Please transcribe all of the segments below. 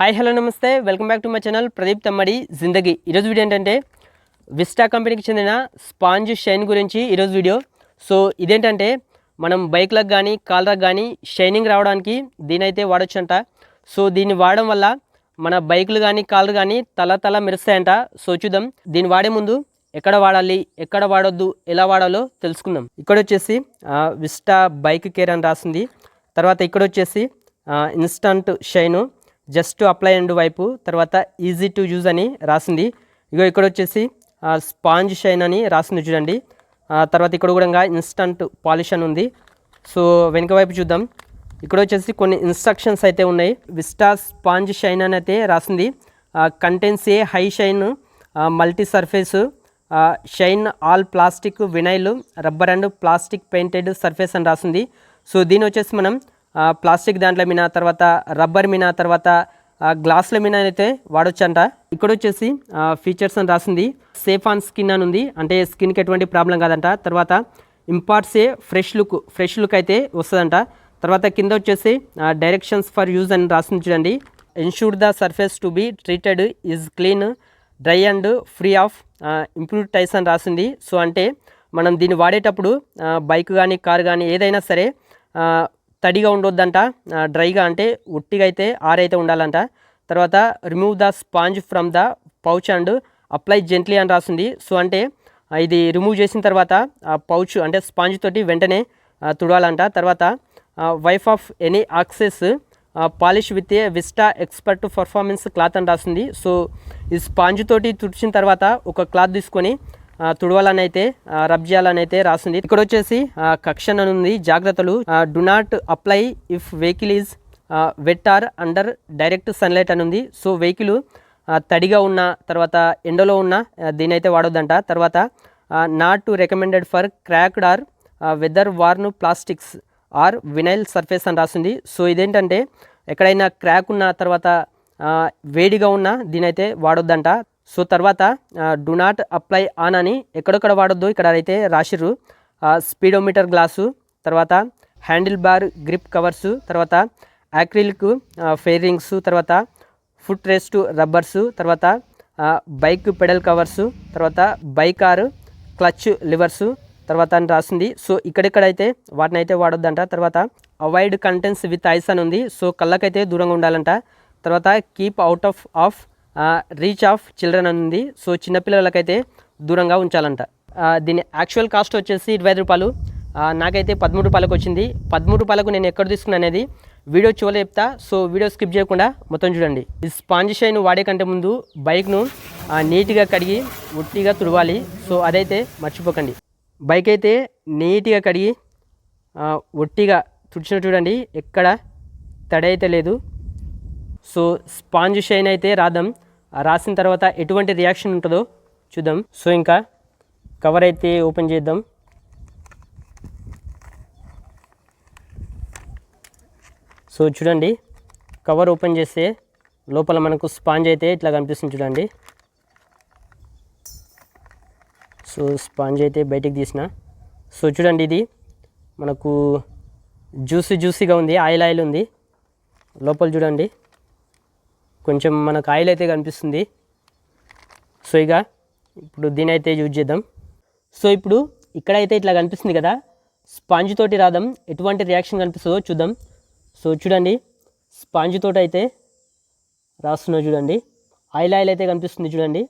Hi hello నమస్తే. Welcome back to my channel. Pradeep Thammadi Zindagi. ఈరోజు video ఏంటంటే vista కంపెనీకి చెందిన స్పాంజ్ షైన్ గురించి ఈరోజు వీడియో. సో ఇదేంటంటే మనం బైక్లకు కానీ కార్లకు కానీ షైనింగ్ రావడానికి దీనైతే వాడొచ్చంట. సో దీన్ని వాడడం వల్ల మన బైకులు కానీ కార్లు కానీ తల తల మెరుస్తాయంట. సో చూద్దాం. దీన్ని వాడే ముందు ఎక్కడ వాడాలి ఎక్కడ వాడొద్దు ఎలా వాడాలో తెలుసుకుందాం. ఇక్కడ వచ్చేసి విస్టా బైక్ కేర్ అని రాసింది. తర్వాత ఇక్కడ వచ్చేసి instant shine. Just apply and wipe తర్వాత ఈజీ టు యూజ్ అని రాసింది. ఇగో ఇక్కడ వచ్చేసి స్పాంజ్ షైన్ అని రాసింది చూడండి. తర్వాత ఇక్కడ కూడా ఇన్స్టంట్ పాలిష్ అని ఉంది. సో వెనుక వైపు చూద్దాం. ఇక్కడ వచ్చేసి కొన్ని ఇన్స్ట్రక్షన్స్ అయితే ఉన్నాయి. విస్టా స్పాంజ్ షైన్ అని అయితే రాసింది. Contains a high shine multi surface shine all plastic vinyl rubber and plastic painted surface అని రాసింది. సో దీని వచ్చేసి మనం ప్లాస్టిక్ దాంట్లో మీద తర్వాత రబ్బర్ మీద తర్వాత గ్లాసుల మీద అయితే వాడొచ్చంట. ఇక్కడ వచ్చేసి ఫీచర్స్ అని రాసింది. సేఫ్ ఆన్ స్కిన్ అని ఉంది. అంటే స్కిన్కి ఎటువంటి ప్రాబ్లం కాదంట. తర్వాత imparts a fresh look fresh look అయితే వస్తుందంట. తర్వాత కింద వచ్చేసి డైరెక్షన్స్ ఫర్ యూజ్ అని రాసింది చూడండి. Ensure the surface to be treated is clean dry and free of impurities అని రాసింది. సో అంటే మనం దీన్ని వాడేటప్పుడు బైక్ కానీ కార్ కానీ ఏదైనా సరే తడిగా ఉండొద్దంట. డ్రైగా అంటే ఉట్టిగా అయితే ఆరైతే ఉండాలంట. తర్వాత remove the sponge from the pouch and apply gently అని రాస్తుంది సో అంటే ఇది రిమూవ్ చేసిన తర్వాత ఆ పౌచ్ అంటే స్పాంజ్ తోటి వెంటనే తుడవాలంట. తర్వాత wipe off any excess polish with a Vista expert performance cloth అని రాస్తుంది సో ఈ స్పాంజ్ తోటి తుడిచిన తర్వాత ఒక క్లాత్ తీసుకొని తుడవాలని అయితే రబ్ చేయాలని అయితే రాసింది ఇక్కడ వచ్చేసి కక్షన్ అని ఉంది జాగ్రత్తలు do not apply if vehicle is wet or under direct sunlight అని ఉంది సో వెహికల్ తడిగా ఉన్న తర్వాత ఎండలో ఉన్న దీనైతే దీని అయితే వాడొద్దంట. తర్వాత not to recommended for cracked or weather worn plastics or vinyl surface అని రాసింది సో ఇదేంటంటే ఎక్కడైనా క్రాక్ ఉన్న తర్వాత వేడిగా ఉన్న దీనైతే వాడొద్దంట. సో తర్వాత డు నాట్ అప్లై ఆన్ అని ఎక్కడెక్కడ వాడొద్దు ఇక్కడ అయితే రాసిర్రు. స్పీడోమీటర్ గ్లాసు తర్వాత హ్యాండిల్ బార్ గ్రిప్ కవర్సు తర్వాత యాక్రిలిక్ ఫెయిరింగ్స్ తర్వాత ఫుట్ రెస్ట్ రబ్బర్సు తర్వాత బైక్ పెడల్ కవర్సు తర్వాత బైక్ ఆర్ క్లచ్ లివర్సు తర్వాత అని రాసింది. సో ఇక్కడెక్కడైతే వాటిని అయితే వాడొద్దంట. తర్వాత అవాయిడ్ కంటెంట్స్ విత్ ఐస్ అని ఉంది. సో కళ్ళకైతే దూరంగా ఉండాలంట. తర్వాత keep out of of reach of children అని ఉంది సో చిన్నపిల్లలకైతే దూరంగా ఉంచాలంట. దీని యాక్చువల్ కాస్ట్ వచ్చేసి ఇరవై ఐదు రూపాయలు. నాకైతే పదమూడు రూపాయలకు వచ్చింది. పదమూడు రూపాయలకు నేను ఎక్కడ తీసుకున్నా అనేది వీడియో చివరి చెప్తా. సో వీడియో స్కిప్ చేయకుండా మొత్తం చూడండి. ఈ స్పాంజ్ షైన్ వాడే కంటే ముందు బైక్ను నీట్గా కడిగి ఉట్టిగా తుడవాలి. సో అదైతే మర్చిపోకండి. బైక్ అయితే నీట్గా కడిగి ఒట్టిగా తుడిచిన చూడండి. ఎక్కడ తడి అయితే లేదు. సో స్పాంజ్ షైన్ అయితే రాదాం రాసిన తర్వాత ఎటువంటి రియాక్షన్ ఉంటుందో చూద్దాం. సో ఇంకా కవర్ అయితే ఓపెన్ చేద్దాం. సో చూడండి కవర్ ఓపెన్ చేస్తే లోపల మనకు స్పాంజ్ అయితే ఇట్లా కనిపిస్తుంది చూడండి. సో స్పాంజ్ అయితే బయటికి తీసిన. సో చూడండి ఇది మనకు జ్యూసీ జ్యూసీగా ఉంది ఆయిల్ ఆయిల్ ఉంది. లోపల చూడండి. కొంచెం మనకు ఆయిల్ అయితే కనిపిస్తుంది. సో ఇక ఇప్పుడు దీని అయితే యూజ్ చేద్దాం. సో ఇప్పుడు ఇక్కడైతే ఇట్లా కనిపిస్తుంది కదా స్పాంజ్ తోటి రాదాం ఎటువంటి రియాక్షన్ కనిపిస్తుందో చూద్దాం. సో చూడండి స్పాంజ్ తోటి అయితే రాస్తున్నా చూడండి. ఆయిల్ ఆయిల్ అయితే కనిపిస్తుంది చూడండి.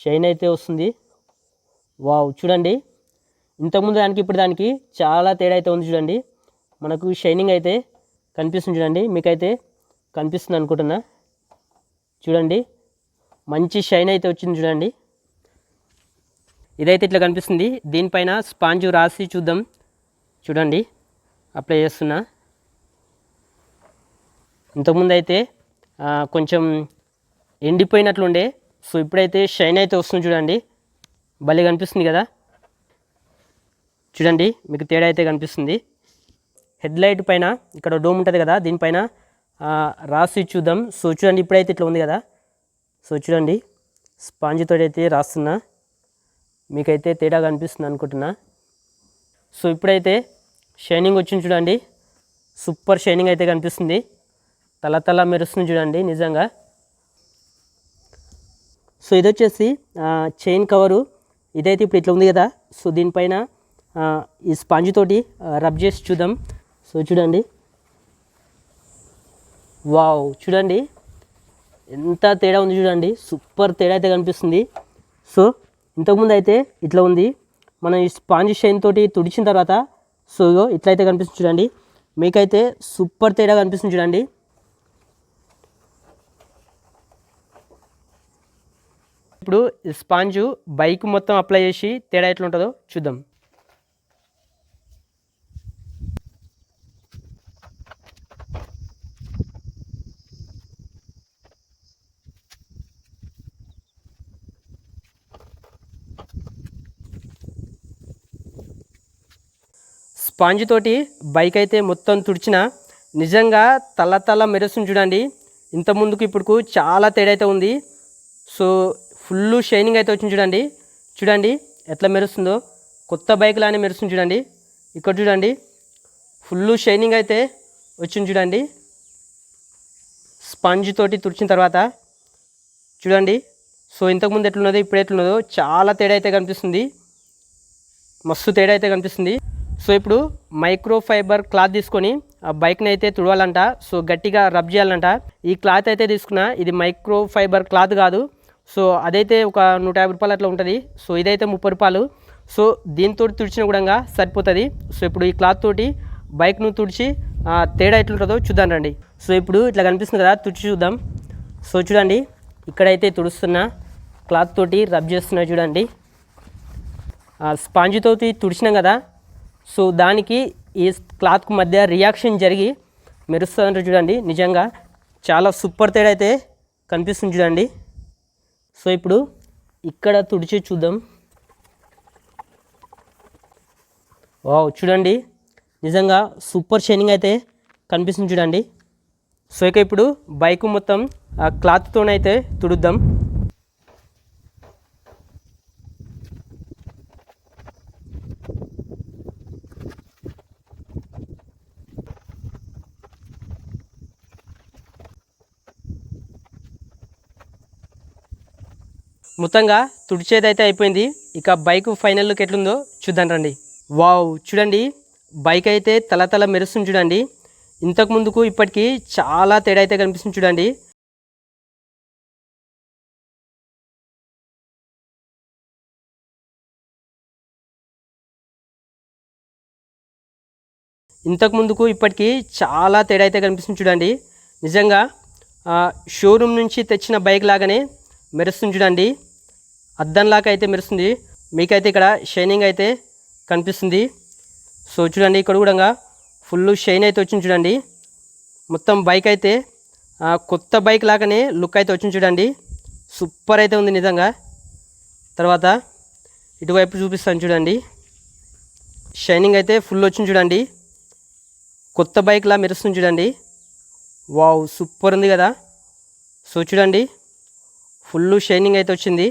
షైన్ అయితే వస్తుంది. వావ్ చూడండి. ఇంతకుముందు దానికి ఇప్పుడు దానికి చాలా తేడా అయితే ఉంది చూడండి. మనకు షైనింగ్ అయితే కనిపిస్తుంది చూడండి. మీకైతే కనిపిస్తుంది అనుకుంటున్నా. చూడండి. మంచి షైన్ అయితే వచ్చింది చూడండి. ఇదైతే ఇట్లా కనిపిస్తుంది. దీనిపైన స్పాంజ్ రాసి చూద్దాం. చూడండి. అప్లై చేస్తున్నా. ఇంతకుముందు అయితే కొంచెం ఎండిపోయినట్లుండే. సో ఇప్పుడైతే షైన్ అయితే వస్తుంది చూడండి. భలే కనిపిస్తుంది కదా. చూడండి మీకు తేడా అయితే కనిపిస్తుంది. హెడ్ లైట్ పైన ఇక్కడ డోమ్ ఉంటుంది కదా దీనిపైన రాసి చూద్దాం. సో చూడండి ఇప్పుడైతే ఇట్లా ఉంది కదా. సో చూడండి స్పాంజితో అయితే రాస్తున్నా. మీకైతే తేడా కనిపిస్తుంది అనుకుంటున్నా. సో ఇప్పుడైతే షైనింగ్ వచ్చింది చూడండి. సూపర్ షైనింగ్ అయితే కనిపిస్తుంది. తల తల మెరుస్తుంది చూడండి నిజంగా. సో ఇది వచ్చేసి చైన్ కవరు. ఇదైతే ఇప్పుడు ఇట్లా ఉంది కదా. సో దీనిపైన ఈ స్పాంజ్ తోటి రబ్ చేసి చూద్దాం. సో చూడండి. వావ్ చూడండి. ఎంత తేడా ఉంది చూడండి. సూపర్ తేడా అయితే కనిపిస్తుంది. సో ఇంతకుముందు అయితే ఇట్లా ఉంది. మనం ఈ స్పాంజ్ షైన్ తోటి తుడిచిన తర్వాత సో ఇగో ఇట్లయితే కనిపిస్తుంది చూడండి. మీకైతే సూపర్ తేడా కనిపిస్తుంది చూడండి. ఇప్పుడు ఈ స్పాంజు బైక్ మొత్తం అప్లై చేసి తేడా ఎట్లా ఉంటుందో చూద్దాం. స్పాంజ్ తోటి బైక్ అయితే మొత్తం తుడిచిన నిజంగా తల తల మెరుస్తుంది చూడండి. ఇంత ముందుకు ఇప్పుడుకు చాలా తేడా అయితే ఉంది. సో ఫుల్ షైనింగ్ అయితే వచ్చింది చూడండి. చూడండి ఎట్లా మెరుస్తుందో. కొత్త బైక్ లానే మెరుస్తుంది చూడండి. ఇక్కడ చూడండి ఫుల్ షైనింగ్ అయితే వచ్చింది చూడండి. స్పంజ్ తోటి తుడిచిన తర్వాత చూడండి. సో ఇంతకుముందు ఎట్లున్నదో ఇప్పుడు ఎట్లున్నదో చాలా తేడా అయితే కనిపిస్తుంది. మస్తు తేడా అయితే కనిపిస్తుంది. సో ఇప్పుడు మైక్రో ఫైబర్ క్లాత్ తీసుకొని ఆ బైక్ని అయితే తుడవాలంట. సో గట్టిగా రబ్ చేయాలంట. ఈ క్లాత్ అయితే తీసుకున్నా ఇది మైక్రో ఫైబర్ క్లాత్ కాదు. సో అదైతే ఒక నూట యాభై రూపాయలు అట్లా ఉంటుంది. సో ఇదైతే ముప్పై రూపాయలు. సో దీంతో తుడిచిన కూడా సరిపోతుంది. సో ఇప్పుడు ఈ క్లాత్ తోటి బైక్ను తుడిచి తేడా ఎట్లుంటుందో చూద్దాం రండి. సో ఇప్పుడు ఇట్లా కనిపిస్తుంది కదా తుడిచి చూద్దాం. సో చూడండి ఇక్కడైతే తుడుస్తున్నా క్లాత్ తోటి రబ్ చేస్తున్నా చూడండి. స్పాంజితో తుడిచినాం కదా సో దానికి ఈ క్లాత్కు మధ్య రియాక్షన్ జరిగి మెరుస్తుందంటే చూడండి. నిజంగా చాలా సూపర్ తేడా అయితే కనిపిస్తుంది చూడండి. సో ఇప్పుడు ఇక్కడ తుడిచి చూద్దాం. వావ్ చూడండి. నిజంగా సూపర్ షైనింగ్ అయితే కనిపిస్తుంది చూడండి. సో ఇక ఇప్పుడు బైక్ మొత్తం ఆ క్లాత్తోనైతే తుడుద్దాం. మొత్తంగా తుడిచేదైతే అయిపోయింది. ఇక బైక్ ఫైనల్ లుక్ ఎట్లుందో చూద్దాం రండి. వావ్ చూడండి. బైక్ అయితే తల తల మెరుస్తుంది చూడండి. ఇంతకు ముందుకు ఇప్పటికీ చాలా తేడా అయితే కనిపిస్తుంది చూడండి. ఇంతకు ముందుకు ఇప్పటికీ చాలా తేడా అయితే కనిపిస్తుంది చూడండి. నిజంగా షోరూమ్ నుంచి తెచ్చిన బైక్ లాగానే మెరుస్తుంది చూడండి. అద్దంలాగా అయితే మెరుస్తుంది. మీకైతే ఇక్కడ షైనింగ్ అయితే కనిపిస్తుంది. సో చూడండి ఇక్కడ కూడా ఫుల్ షైన్ అయితే వచ్చింది చూడండి. మొత్తం బైక్ అయితే కొత్త బైక్ లాగానే లుక్ అయితే వచ్చింది చూడండి. సూపర్ అయితే ఉంది నిజంగా. తర్వాత ఇటువైపు చూపిస్తాను చూడండి. షైనింగ్ అయితే ఫుల్ వచ్చింది చూడండి. కొత్త బైక్లా మెరుస్తుంది చూడండి. వావ్ సూపర్ ఉంది కదా. సో చూడండి. ఫుల్ షైనింగ్ అయితే వచ్చింది.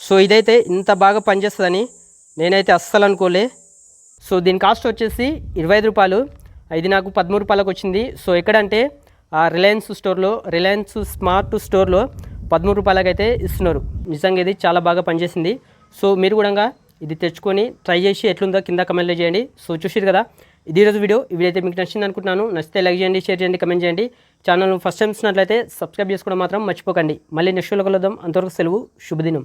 సో ఇదైతే ఇంత బాగా పనిచేస్తుందని నేనైతే అస్సలు అనుకోలే. సో దీని కాస్ట్ వచ్చేసి ఇరవై ఐదు రూపాయలు. ఇది నాకు పదమూడు రూపాయలకు వచ్చింది. సో ఎక్కడంటే ఆ రిలయన్స్ స్టోర్లో రిలయన్స్ స్మార్ట్ స్టోర్లో పదమూడు రూపాయలకి అయితే ఇస్తున్నారు. నిజంగా ఇది చాలా బాగా పనిచేసింది. సో మీరు కూడా ఇది తెచ్చుకొని ట్రై చేసి ఎట్లుందో కింద కమెంట్లో చేయండి. సో చూసారు కదా ఇది ఈరోజు వీడియో. ఈ వీడియో అయితే మీకు నచ్చింది అనుకుంటున్నాను. నచ్చితే లైక్ చేయండి షేర్ చేయండి కమెంట్ చేయండి. ఛానల్ ఫస్ట్ టైం చూసినట్లయితే సబ్స్క్రైబ్ చేసుకోవడం మాత్రం మర్చిపోకండి. మళ్ళీ నెక్స్ట్ కలుద్దాం. అంతవరకు సెలవు. శుభదినం.